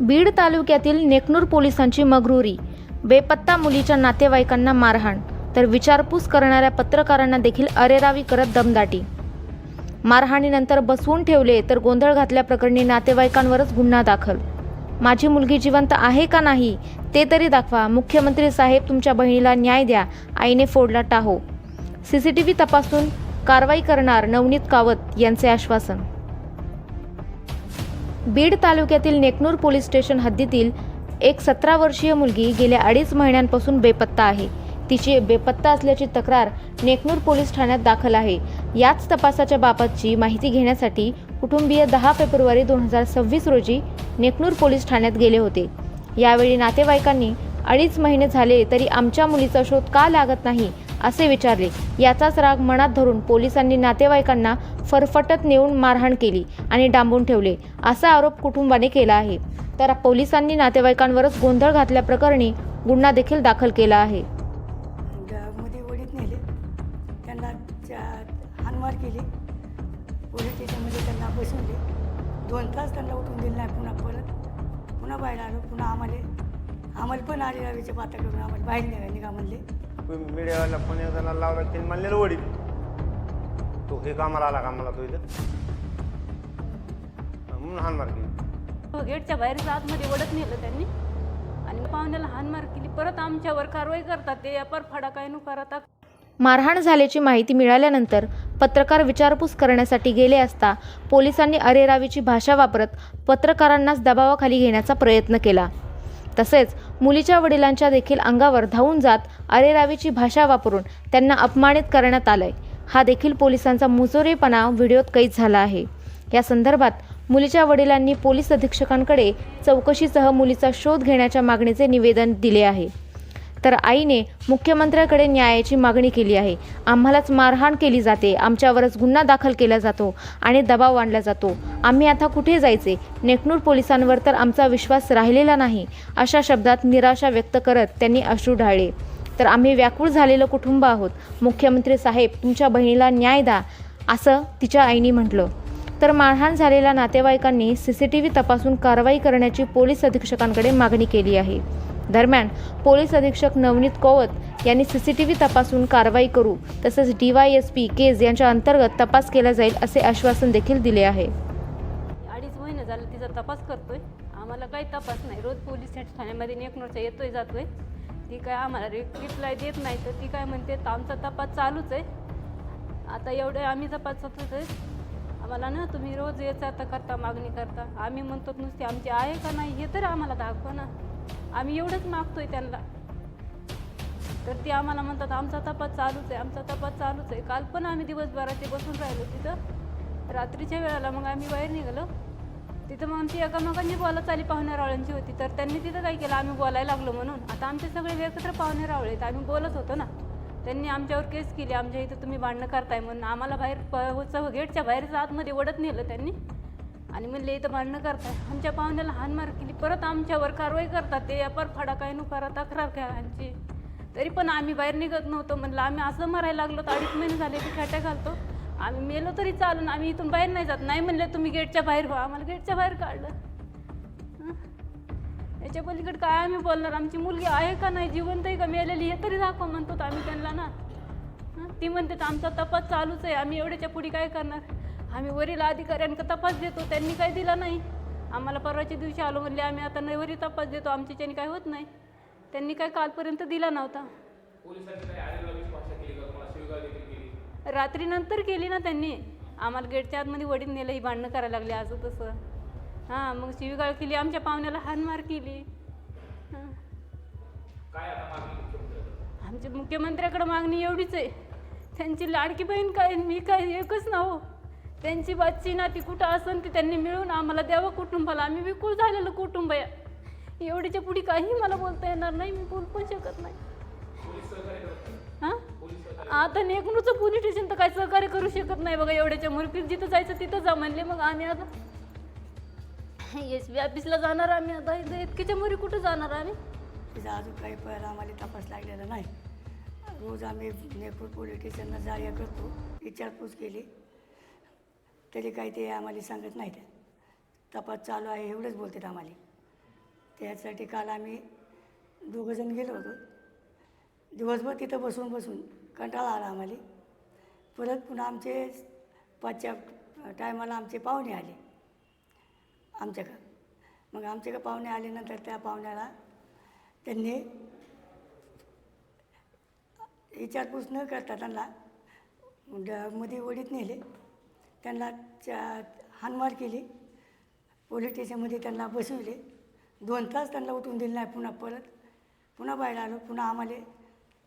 बीड तालुक्यातील नेकनूर पोलिसांची मगरुरी. बेपत्ता मुलीच्या नातेवाईकांना मारहाण तर विचारपूस करणाऱ्या पत्रकारांना देखील अरेरावी करत दमदाटी. मारहाणीनंतर बसवून ठेवले तर गोंधळ घातल्याप्रकरणी नातेवाईकांवरच गुन्हा दाखल. माझी मुलगी जिवंत आहे का नाही ते तरी दाखवा. मुख्यमंत्री साहेब तुमच्या बहिणीला न्याय द्या. आईने फोडला टाहो. सी सी टी व्ही तपासून कारवाई करणार नवनीत कावत यांचे आश्वासन. बीड तालुक्यातील नेकनूर पोलीस स्टेशन हद्दीतील एक सतरा वर्षीय मुलगी गेल्या अडीच महिन्यांपासून बेपत्ता आहे. तिची बेपत्ता असल्याची तक्रार नेकनूर पोलीस ठाण्यात दाखल आहे. याच तपासाच्या बाबतची माहिती घेण्यासाठी कुटुंबीय दहा फेब्रुवारी दोन हजार सव्वीस रोजी नेकनूर पोलीस ठाण्यात गेले होते. यावेळी नातेवाईकांनी अडीच महिने झाले तरी आमच्या मुलीचा शोध का लागत नाही? असे विचारले. याचाच राग मनात धरून पोलिसांनी नातेवाईकांना फरफटत नेऊन मारहाण केली आणि डांबून ठेवले. असा आरोप कुटुंबाने केला आहे. तर पोलिसांनी नातेवाईकांवरच गोंधळ घातल्याप्रकरणी गुन्हा देखील दाखल केला आहे. मध्ये वडीत नेले. त्यांना चा- हाणमार केली. पोलीस स्टेशनमध्ये त्यांना बसवले. दोन तास त्यांना उठून दिले नाही. पुन्हा परत पुन्हा बाहेर आलो. पुन्हा आम्हाला आम्हाला पण आले रवीचे पाता करून आम्हाला बाहेर निघा निघा म्हणले. मीडियावाला फोन एकदा लावला त्यांनी म्हणलेलं वडील. तो हे कामाला आला कामाला तो इथं? म्हणून हानमार केली. हो, गेटच्या बाहेरच आतमध्ये ओढत नेलं त्यांनी. आणि पाहुण्याला हानमार केली. परत आमच्यावर कारवाई करतात. ते अपार फाडा काय नु करतात. मारहाण झाल्याची माहिती मिळाल्यानंतर पत्रकार विचारपूस करण्यासाठी गेले असता पोलिसांनी अरेरावीची भाषा वापरत पत्रकारांनाच दबावाखाली घेण्याचा प्रयत्न केला. तसेच मुलीच्या वडिलांच्या देखील अंगावर धावून जात अरेरावीची भाषा वापरून त्यांना अपमानित करण्यात आलंय. हा देखील पोलिसांचा मुजोरेपणा व्हिडिओत कैद झाला आहे. या संदर्भात मुलीच्या वडिलांनी पोलीस अधीक्षकांकडे चौकशीसह मुलीचा शोध घेण्याच्या मागणीचे निवेदन दिले आहे. तर आईने मुख्यमंत्र्याकडे न्यायाची मागणी केली आहे. आम्हालाच मारहाण केली जाते. आमच्यावरच गुन्हा दाखल केला जातो आणि दबाव आणला जातो. आम्ही आता कुठे जायचे? नेकनूर पोलिसांवर तर आमचा विश्वास राहिलेला नाही अशा शब्दात निराशा व्यक्त करत त्यांनी अश्रू ढाळले. तर आम्ही व्याकुळ झालेलं कुटुंब आहोत. मुख्यमंत्री साहेब तुमच्या बहिणीला न्याय द्या असं तिच्या आईने म्हटलं. तर मारहाण झालेल्या नातेवाईकांनी सी सी टी व्ही तपासून कारवाई करण्याची पोलीस अधीक्षकांकडे मागणी केली आहे. दरम्यान पोलीस अधीक्षक नवनीत कोवत यांनी सी सी टी व्ही तपासून कारवाई करू तसंच D Y S P Kej यांच्या अंतर्गत तपास केला जाईल असे आश्वासन देखील दिले आहे. अडीच महिने झाले तिचा तपास करतोय आम्हाला काही तपास नाही. रोज पोलीस स्टेशन ठाण्यामध्ये नेकनोरच्या येतोय जातोय. ती काय आम्हाला रिप्लाय देत नाही तर ती काय म्हणते "तर आमचा तपास चालूच आहे. आता एवढे आम्ही तपास आहे. आम्हाला ना तुम्ही रोज याचा आता करता मागणी करता. आम्ही म्हणतो नुसती आमची आहे का नाही हे तर आम्हाला दाखवा ना. आम्ही एवढंच मागतोय त्यांना. तर ते आम्हाला म्हणतात आमचा तपास चालूच आहे आमचा तपास चालूच आहे. काल पण आम्ही दिवसभराचे बसून राहिलो तिथं. रात्रीच्या वेळेला मग आम्ही बाहेर निघालो. तिथं मग ती एकामेकांनी बोलत आली पाहुण्यारावळ्यांची होती. तर त्यांनी तिथं काय केलं? आम्ही बोलायला लागलो म्हणून. आता आमचे सगळे एकत्र पाहुणे रावळे आहेत. आम्ही बोलत होतो ना. त्यांनी आमच्यावर केस केली. आमच्या इथं तुम्ही भांडणं करताय म्हणून. आम्हाला बाहेर प गेटच्या बाहेरच आतमध्ये ओढत नेलं त्यांनी. आणि म्हणले इथं भांडणं करतात आमच्या पाहुण्याला हानमार केली. परत आमच्यावर कारवाई करतात ते. अपार फडा काय नु तक्रार घ्या आमची? तरी पण आम्ही बाहेर निघत नव्हतो. म्हणलं आम्ही असं मरायला लागलो तर अडीच महिने झाले की खाट्या घालतो. आम्ही मेलो तरी चालून. आम्ही इथून बाहेर नाही जात. नाही म्हणले तुम्ही गेटच्या बाहेर व्हा. आम्हाला गेटच्या बाहेर काढलं. याच्या पलीकडे काय आम्ही बोलणार? आमची मुलगी आहे का नाही? जिवंत आहे का? मेलेली हे तरी दाखवा म्हणतो आम्ही त्यांना ना. ती म्हणते तर आमचा तपास चालूच आहे. आम्ही एवढ्याच्या पुढे काय करणार? आम्ही वरील अधिकाऱ्यांना तपास देतो त्यांनी काय दिला नाही. आम्हाला परवाच्या दिवशी आलो म्हणले आम्ही आता नाही वरी तपास देतो आमच्याच्याने काय होत नाही. त्यांनी काय कालपर्यंत दिला नव्हता. रात्री नंतर केली ना त्यांनी. आम्हाला गेटच्या आतमध्ये वडील नेलं ही भांडणं करायला लागली असं तसं. हां मग शिवीगाळ केली आमच्या पाहुण्याला हानमार केली. आमच्या मुख्यमंत्र्याकडे मागणी एवढीच आहे. त्यांची लाडकी बहीण काय मी काय एकच ना हो. त्यांची बाची ना ती कुठं असन ती त्यांनी मिळून आम्हाला द्यावं कुटुंबाला. आम्ही विकुळ झालेलं कुटुंब आहे एवढीच्या पुढे काही मला बोलता येणार नाही मी बोलू पण शकत नाही. हां? आता नेकनूचं पोलीस स्टेशन तर काय सहकार्य करू शकत नाही बघा एवढ्याच्या मुरकीत जिथं जायचं तिथं जा म्हणले मग आम्ही आता एस बी ऑफिसला जाणार आम्ही आता इथं इतकीच्या मुरी कुठं जाणार आम्ही? तिचा अजून काही पहिला आम्हाला तपास लागलेला नाही. रोज आम्ही नेपूर पोलीस स्टेशनला जा या करतो विचारपूस केली. तरी काही ते आम्हाला सांगत नाहीत. तपास चालू आहे एवढंच बोलतात आम्हाला. त्यासाठी काल आम्ही दोघंजण गेलो होतो. दिवसभर तिथं बसून बसून कंटाळा आला आम्हाला. परत पुन्हा आमचे पाचच्या टायमाला आमचे पाहुणे आले. आमच्याकडं. मग आमच्याकडे पाहुणे आल्यानंतर त्या पाहुण्याला त्यांनी विचारपूस न करता त्यांना ड- मध्ये ओढीत नेले. त्यांना चा हानमार केली. पोलीस स्टेशनमध्ये त्यांना बसविले. दोन तास त्यांना उठून दिले नाही पुन्हा परत. पुन्हा बाहेर आलो पुन्हा आम्हाला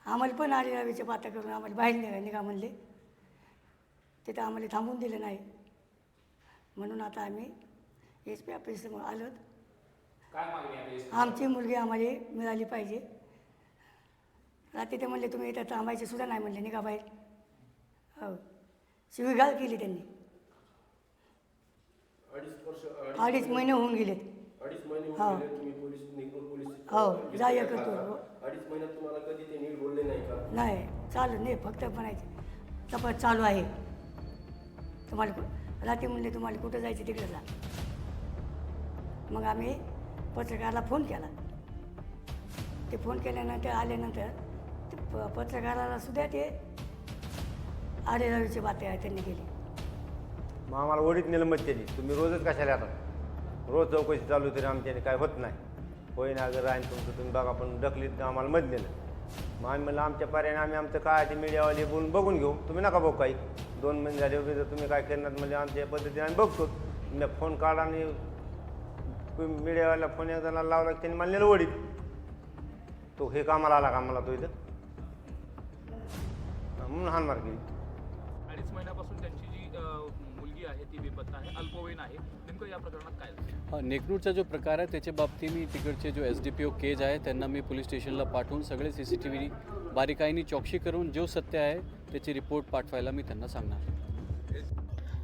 आम्हाला पण आले रवीचे पाता करून आम्हाला बाहेर निघा निघा म्हणले. तिथं आम्हाला थांबून दिलं नाही. म्हणून आता आम्ही एस पी ऑफिससमोर आलो. आमची मुलगी आम्हाला मिळाली पाहिजे. रात्री ते म्हणले तुम्ही इथं थांबायचे सुद्धा नाही म्हणले निघा बाहेर. हो. शिवीगाळ केली त्यांनी. अडीच वर्ष अडीच महिने होऊन गेलेत. अडीच महिने हो. होऊन गेले तुम्ही पोलीस निघून पोलीस हो, जा. हो. अडीच महिन्यात तुम्हाला कधी ते नीट बोलले नाही का? नाही चालू नाही फक्त म्हणायचे. तपास चालू आहे. तुम्हाला कु- रात्री म्हणले तुम्हाला कुठं जायचं तिकडे जा. मग आम्ही पत्रकाराला फोन केला. ते फोन केल्यानंतर आल्यानंतर ते प पत्रकाराला सुद्धा ते आरे रवीची बातम्या त्यांनी केली. मग आम्हाला ओढीत नेलं मग त्यांनी. तुम्ही रोजच कशाला येतात रोज चौकशी चालू तरी आमच्याने काय होत नाही. होईन अगर राहीन तुमचं तुम्ही बघा पण ढकलीत आम्हाला मत नेलं. मग आम्ही म्हणलं आमच्या पर्यायाने आम्ही आमचं काय ते मीडियावाले बोलून बघून घेऊ. तुम्ही नका बघू काही. दोन महिने झाले वगैरे तुम्ही काय करणार? म्हणजे आमच्या पद्धतीने आम्ही बघतो. मी फोन काढा आणि मीडियावाला फोन एकदा लावला त्यांनी मला नेलं ओढीत. तो हे कामाला आला का मला तो इथं? म्हणून हानमार केली. अडीच महिन्यापासून त्यांची जी मुलगी आहे ती बेपत्ता आहे अल्पवयीन आहे. नेमकं या प्रकरणात काय? हा, नेकनूरचा जो प्रकार आहे त्याच्या बाबतीत मी तिकडचे जो S D P O Kej आहे त्यांना मी पोलीस स्टेशनला पाठवून सगळे सी सी टी व्ही बारीकाईने चौकशी करून जो सत्य आहे त्याची रिपोर्ट पाठवायला मी त्यांना सांगणार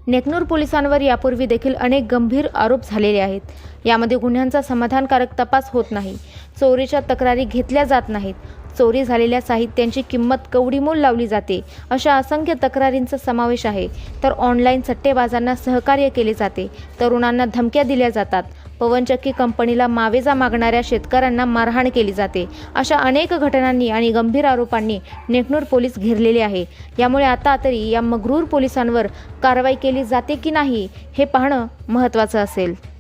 नेकनूर पोलिसांवर यापूर्वी देखील अनेक गंभीर आरोप झालेले आहेत. यामध्ये गुन्ह्यांचा समाधानकारक तपास होत नाही. चोरीच्या तक्रारी घेतल्या जात नाहीत. चोरी झालेल्या साहित्यांची किंमत कवडीमोल लावली जाते. अशा असंख्य तक्रारींचा समावेश आहे. तर ऑनलाईन सट्टेबाजांना सहकार्य केले जाते. तरुणांना धमक्या दिल्या जातात. पवनचक्की कंपनीला मावेजा मागणाऱ्या शेतकऱ्यांना मारहाण केली जाते. अशा अनेक घटनांनी आणि गंभीर आरोपांनी नेकनूर पोलीस घेरलेले आहे. यामुळे आता तरी या मगरूर पोलिसांवर कारवाई केली जाते की नाही हे पाहणं महत्त्वाचं असेल.